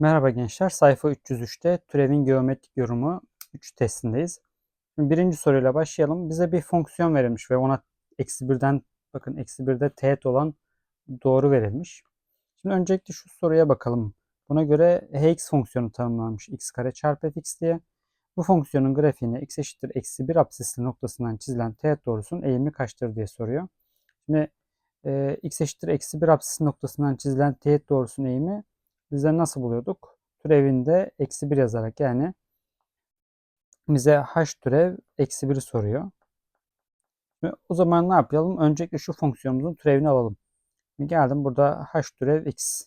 Merhaba gençler. Sayfa 303'te türevin geometrik yorumu 3 testindeyiz. Şimdi birinci soruyla başlayalım. Bize bir fonksiyon verilmiş ve ona eksi birden bakın eksi birde teğet olan doğru verilmiş. Şimdi öncelikle şu soruya bakalım. Buna göre hx fonksiyonu tanımlanmış x kare çarpı fx diye. Bu fonksiyonun grafiğine x eşittir eksi 1 absisli noktasından çizilen teğet doğrusunun eğimi kaçtır diye soruyor. Şimdi e, x eşittir eksi 1 absisli noktasından çizilen teğet doğrusunun eğimi bize nasıl buluyorduk? Türevinde eksi 1 yazarak yani bize h türev eksi 1'i soruyor. Şimdi o zaman ne yapalım? Öncelikle şu fonksiyonumuzun türevini alalım. Geldim burada h türev x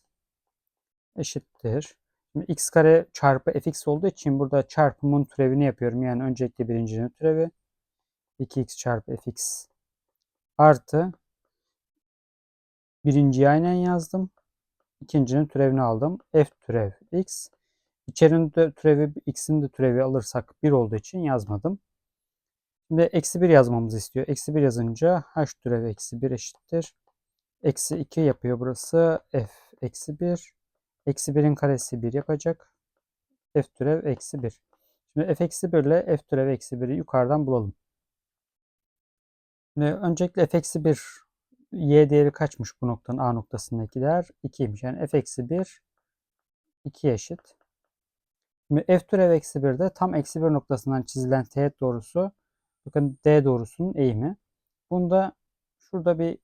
eşittir. Şimdi x kare çarpı fx olduğu için burada çarpımın türevini yapıyorum. Yani öncelikle birincinin türevi 2x çarpı fx artı birinciyi aynen yazdım. İkincinin türevini aldım. F türev x. İçerinin de türevi x'in de türevi alırsak 1 olduğu için yazmadım. Şimdi eksi 1 yazmamızı istiyor. Eksi 1 yazınca h türev eksi 1 eşittir. Eksi 2 yapıyor burası. f eksi 1. Eksi 1'in karesi 1 yapacak. f türev eksi 1. Şimdi f eksi 1 ile f türev eksi 1'i yukarıdan bulalım. Şimdi öncelikle f eksi 1 y değeri kaçmış bu noktanın a noktasındaki değer? 2'ymiş. Yani f eksi 1 2 eşit. Şimdi f türev eksi 1'de tam eksi 1 noktasından çizilen teğet doğrusu bakın d doğrusunun eğimi. Bunda şurada bir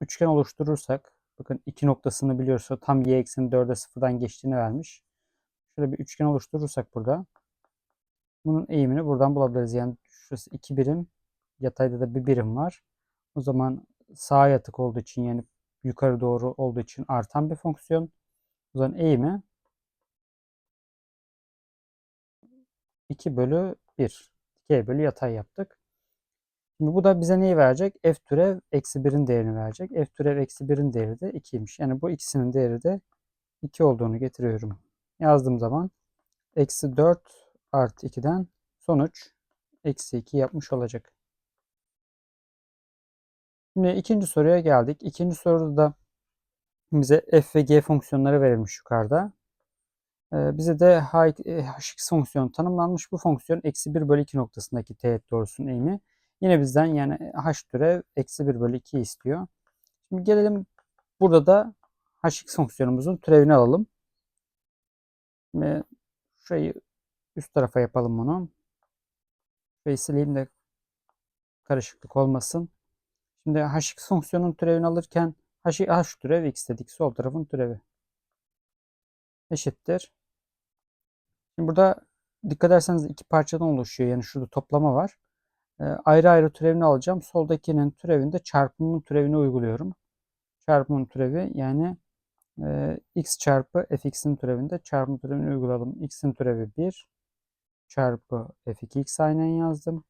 üçgen oluşturursak bakın 2 noktasını biliyorsa tam y ekseni 4'e 0'dan geçtiğini vermiş. Şöyle bir üçgen oluşturursak burada bunun eğimini buradan bulabiliriz. Yani şurası 2 birim yatayda da bir birim var. O zaman sağa yatık olduğu için yani yukarı doğru olduğu için artan bir fonksiyon. O zaman eğimi 2 bölü 1. G bölü yatay yaptık. Şimdi bu da bize neyi verecek? F türev eksi 1'in değerini verecek. F türev eksi 1'in değeri de 2'ymiş. Yani bu ikisinin değeri de 2 olduğunu getiriyorum. Yazdığım zaman eksi 4 artı 2'den sonuç eksi 2 yapmış olacak. Şimdi ikinci soruya geldik. İkinci soruda da bize f ve g fonksiyonları verilmiş yukarıda. Ee, bize de hx fonksiyonu tanımlanmış. Bu fonksiyon eksi 1 bölü 2 noktasındaki teğet doğrusunun eğimi. Yine bizden yani h türev eksi 1 bölü 2 istiyor. Şimdi gelelim burada da hx fonksiyonumuzun türevini alalım. Ve şurayı üst tarafa yapalım bunu. Şurayı sileyim de karışıklık olmasın. Şimdi hx fonksiyonun türevini alırken h, h türev x dedik. Sol tarafın türevi. Eşittir. Şimdi burada dikkat ederseniz iki parçadan oluşuyor. Yani şurada toplama var. E, ayrı ayrı türevini alacağım. Soldakinin türevinde çarpımının türevini uyguluyorum. Çarpımın türevi yani e, x çarpı fx'in türevinde çarpım türevini uyguladım. x'in türevi 1 çarpı f2x aynen yazdım.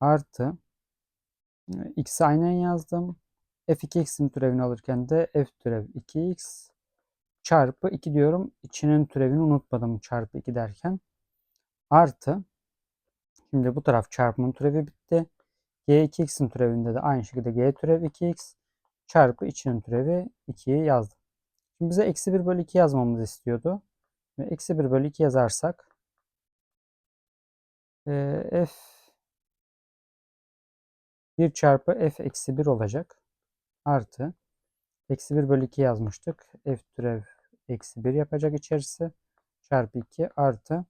Artı x'i aynen yazdım. f2x'in türevini alırken de f türev 2x çarpı 2 diyorum. İçinin türevini unutmadım çarpı 2 derken. Artı şimdi bu taraf çarpımın türevi bitti. g2x'in türevinde de aynı şekilde g türev 2x çarpı içinin türevi 2'yi yazdım. Şimdi bize eksi 1 bölü 2 yazmamızı istiyordu. Ve eksi 1 bölü 2 yazarsak e, f 1 çarpı f eksi 1 olacak. Artı eksi 1 bölü 2 yazmıştık. f türev eksi 1 yapacak içerisi. Çarpı 2 artı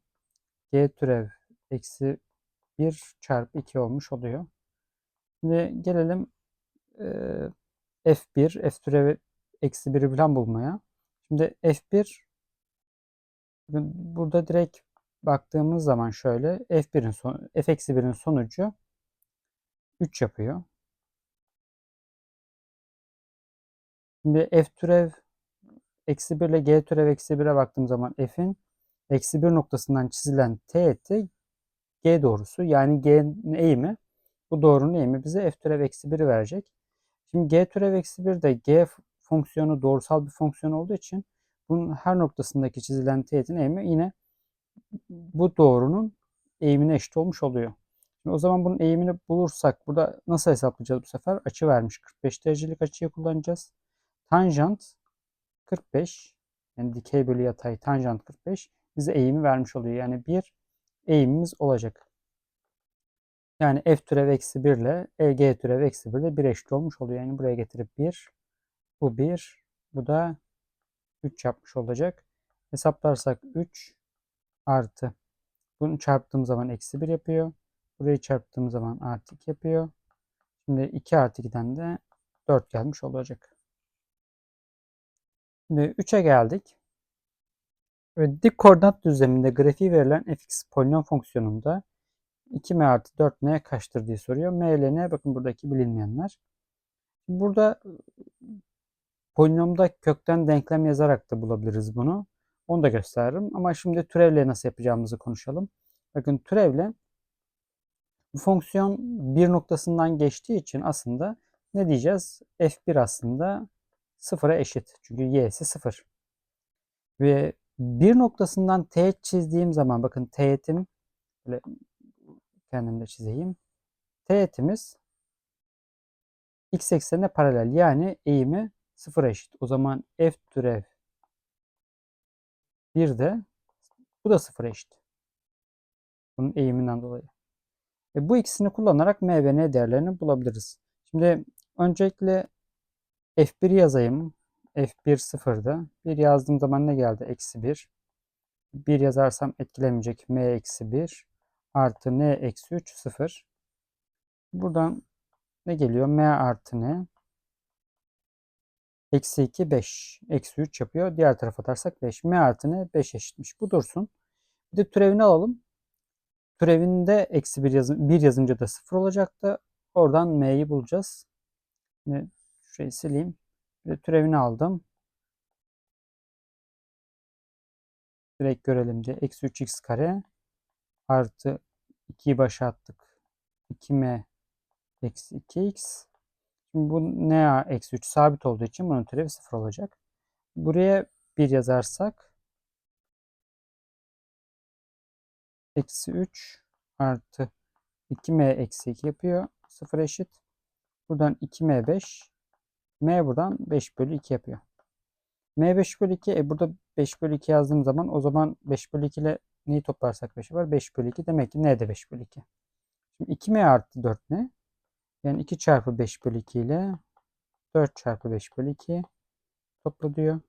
g türev eksi 1 çarpı 2 olmuş oluyor. Şimdi gelelim e, f1 f türev eksi 1'i falan bulmaya. Şimdi f1 burada direkt baktığımız zaman şöyle f1'in son, f eksi 1'in sonucu 3 yapıyor. Şimdi f türev eksi 1 ile g türev eksi 1'e baktığım zaman f'in eksi 1 noktasından çizilen teğeti g doğrusu yani g'nin eğimi bu doğrunun eğimi bize f türev eksi 1'i verecek. Şimdi g türev eksi 1 de g fonksiyonu doğrusal bir fonksiyon olduğu için bunun her noktasındaki çizilen teğetin eğimi yine bu doğrunun eğimine eşit olmuş oluyor. Şimdi o zaman bunun eğimini bulursak burada nasıl hesaplayacağız bu sefer? Açı vermiş. 45 derecelik açıyı kullanacağız. Tanjant 45 e, Yani dikey bölü yatay tanjant 45 bize eğimi vermiş oluyor. Yani bir eğimimiz olacak. Yani f türev eksi 1 ile eg türev eksi 1 ile 1 eşit olmuş oluyor. Yani buraya getirip 1, bu 1, bu da 3 yapmış olacak. Hesaplarsak 3 artı. Bunu çarptığım zaman eksi 1 yapıyor. Burayı çarptığım zaman artı 2 yapıyor. Şimdi 2 artı 2'den de 4 gelmiş olacak. Şimdi 3'e geldik. Ve dik koordinat düzleminde grafiği verilen fx polinom fonksiyonunda 2m artı 4n kaçtır diye soruyor. m ile n bakın buradaki bilinmeyenler. Burada polinomda kökten denklem yazarak da bulabiliriz bunu. Onu da gösteririm. Ama şimdi türevle nasıl yapacağımızı konuşalım. Bakın türevle bu fonksiyon bir noktasından geçtiği için aslında ne diyeceğiz? f1 aslında sıfıra eşit. Çünkü y'si sıfır. Ve bir noktasından teğet çizdiğim zaman bakın teğetim böyle kendim de çizeyim. Teğetimiz x eksenine paralel yani eğimi sıfıra eşit. O zaman f türev 1 de bu da sıfıra eşit. Bunun eğiminden dolayı. E bu ikisini kullanarak m ve n değerlerini bulabiliriz. Şimdi öncelikle f1 yazayım. f1 sıfırdı. 1 yazdığım zaman ne geldi? Eksi 1. 1 yazarsam etkilemeyecek m eksi 1 artı n eksi 3 0. Buradan ne geliyor? m artı n eksi 2 5. Eksi 3 yapıyor. Diğer tarafa atarsak 5. m artı n 5 eşitmiş. Bu dursun. Bir de türevini alalım. Türevinde eksi 1, yazın, 1 yazınca da 0 olacaktı. Oradan m'yi bulacağız. Şimdi şurayı sileyim. Bir de türevini aldım. Direkt görelim diye. Eksi 3x kare artı 2'yi başa attık. 2m eksi 2x. Şimdi bu n eksi 3 sabit olduğu için bunun türevi 0 olacak. Buraya 1 yazarsak eksi 3 artı 2m eksi 2 yapıyor. 0 eşit. Buradan 2m 5. m buradan 5 bölü 2 yapıyor. m 5 bölü 2. E burada 5 bölü 2 yazdığım zaman o zaman 5 bölü 2 ile neyi toplarsak 5 var. 5 bölü 2 demek ki n de 5 bölü 2. Şimdi 2m artı 4 ne? Yani 2 çarpı 5 bölü 2 ile 4 çarpı 5 bölü 2 topla diyor.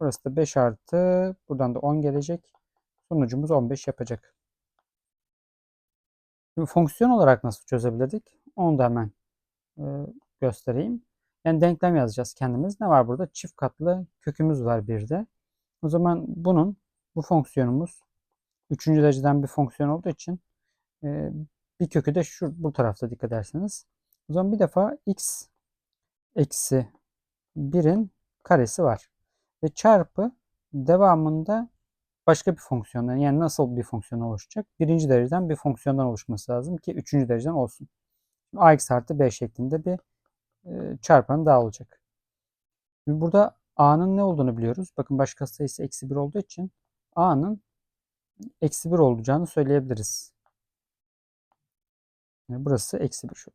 Burası da 5 artı buradan da 10 gelecek. Sonucumuz 15 yapacak. Şimdi fonksiyon olarak nasıl çözebilirdik? Onu da hemen e, göstereyim. Yani denklem yazacağız kendimiz. Ne var burada? Çift katlı kökümüz var bir de. O zaman bunun bu fonksiyonumuz üçüncü dereceden bir fonksiyon olduğu için e, bir kökü de şu bu tarafta dikkat ederseniz. O zaman bir defa x eksi 1'in karesi var. Ve çarpı devamında başka bir fonksiyondan yani nasıl bir fonksiyon oluşacak? Birinci dereceden bir fonksiyondan oluşması lazım ki üçüncü dereceden olsun. ax artı b şeklinde bir e, çarpanı daha olacak. Şimdi burada a'nın ne olduğunu biliyoruz. Bakın başka sayısı eksi 1 olduğu için a'nın eksi 1 olacağını söyleyebiliriz. Yani burası eksi 1.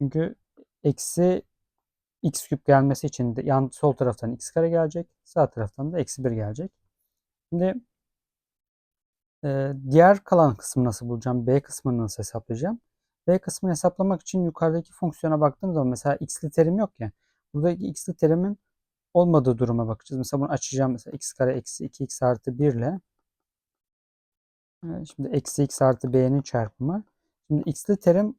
Çünkü eksi x küp gelmesi için de yan sol taraftan x kare gelecek. Sağ taraftan da eksi 1 gelecek. Şimdi e, diğer kalan kısmı nasıl bulacağım? B kısmını nasıl hesaplayacağım? B kısmını hesaplamak için yukarıdaki fonksiyona baktığım zaman mesela x'li terim yok ya. Buradaki x'li terimin olmadığı duruma bakacağız. Mesela bunu açacağım. Mesela x kare eksi 2x artı 1 ile şimdi eksi x artı b'nin çarpımı. Şimdi x'li terim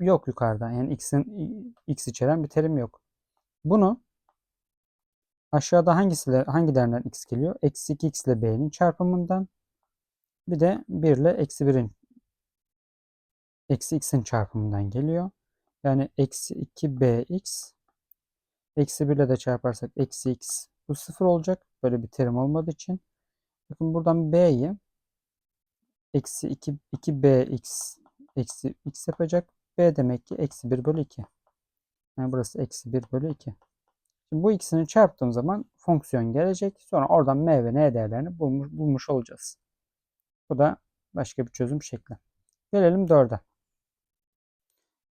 yok yukarıda. Yani x'in x içeren bir terim yok. Bunu aşağıda hangisiyle hangilerinden x geliyor? Eksi 2x ile b'nin çarpımından bir de 1 ile eksi 1'in eksi x'in çarpımından geliyor. Yani eksi 2bx eksi 1 ile de çarparsak eksi x bu sıfır olacak. Böyle bir terim olmadığı için. Bakın buradan b'yi eksi 2, 2bx eksi x yapacak. b demek ki eksi 1 bölü 2. Yani burası eksi 1 bölü 2. Şimdi bu ikisini çarptığım zaman fonksiyon gelecek. Sonra oradan m ve n değerlerini bulmuş, bulmuş olacağız. Bu da başka bir çözüm şekli. Gelelim 4'e.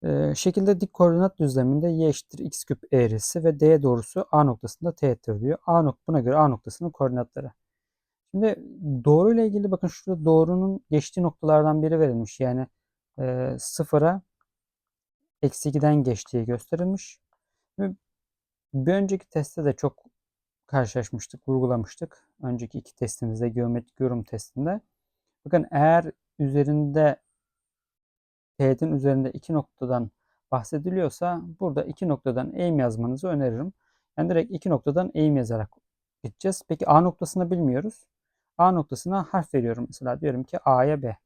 Ee, şekilde dik koordinat düzleminde y eşittir x küp eğrisi ve d doğrusu a noktasında teğettir diyor. A nok buna göre a noktasının koordinatları. Şimdi doğru ile ilgili bakın şurada doğrunun geçtiği noktalardan biri verilmiş. Yani e, sıfıra eksi 2'den geçtiği gösterilmiş. Ve bir önceki testte de çok karşılaşmıştık, vurgulamıştık. Önceki iki testimizde geometrik yorum testinde. Bakın eğer üzerinde teğetin üzerinde iki noktadan bahsediliyorsa burada iki noktadan eğim yazmanızı öneririm. Yani direkt iki noktadan eğim yazarak gideceğiz. Peki A noktasını bilmiyoruz. A noktasına harf veriyorum. Mesela diyorum ki A'ya B.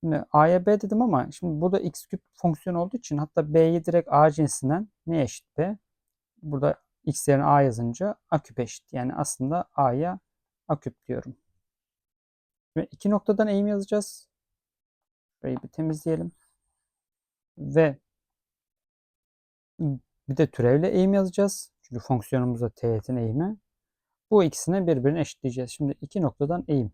Şimdi A'ya B dedim ama şimdi burada x küp fonksiyon olduğu için hatta B'yi direkt A cinsinden ne eşit B? Burada x yerine A yazınca A küp eşit. Yani aslında A'ya A küp diyorum. Ve iki noktadan eğim yazacağız. Burayı bir temizleyelim. Ve bir de türevle eğim yazacağız. Çünkü fonksiyonumuzda teğetin eğimi. Bu ikisini birbirine eşitleyeceğiz. Şimdi iki noktadan eğim.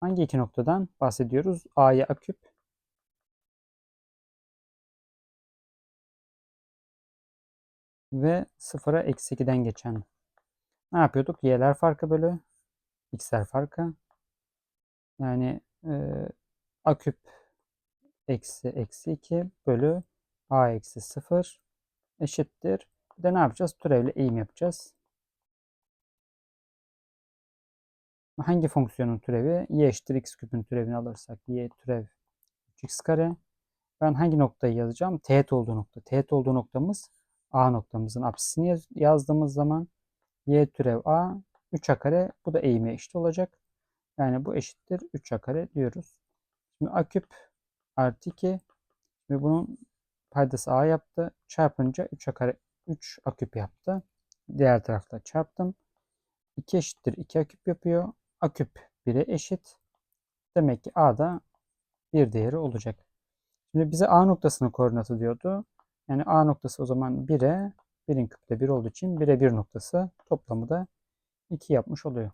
Hangi iki noktadan bahsediyoruz? A'ya A küp. Ve sıfıra eksi 2'den geçen. Ne yapıyorduk? Y'ler farkı bölü x'ler farkı. Yani e, A küp eksi eksi 2 bölü A eksi 0 eşittir. Bir de ne yapacağız? Türevle eğim yapacağız. Hangi fonksiyonun türevi? y eşittir x küpün türevini alırsak y türev 3x kare. Ben hangi noktayı yazacağım? Teğet olduğu nokta. Teğet olduğu noktamız a noktamızın apsisini yaz yazdığımız zaman y türev a 3a kare bu da eğime eşit olacak. Yani bu eşittir 3a kare diyoruz. Şimdi a küp artı 2 ve bunun paydası a yaptı. Çarpınca 3a kare 3 a küp yaptı. Diğer tarafta çarptım. 2 eşittir 2 a küp yapıyor. A küp 1'e eşit. Demek ki A da bir değeri olacak. Şimdi bize A noktasının koordinatı diyordu. Yani A noktası o zaman 1'e 1'in küpü de 1 olduğu için 1'e 1 noktası toplamı da 2 yapmış oluyor.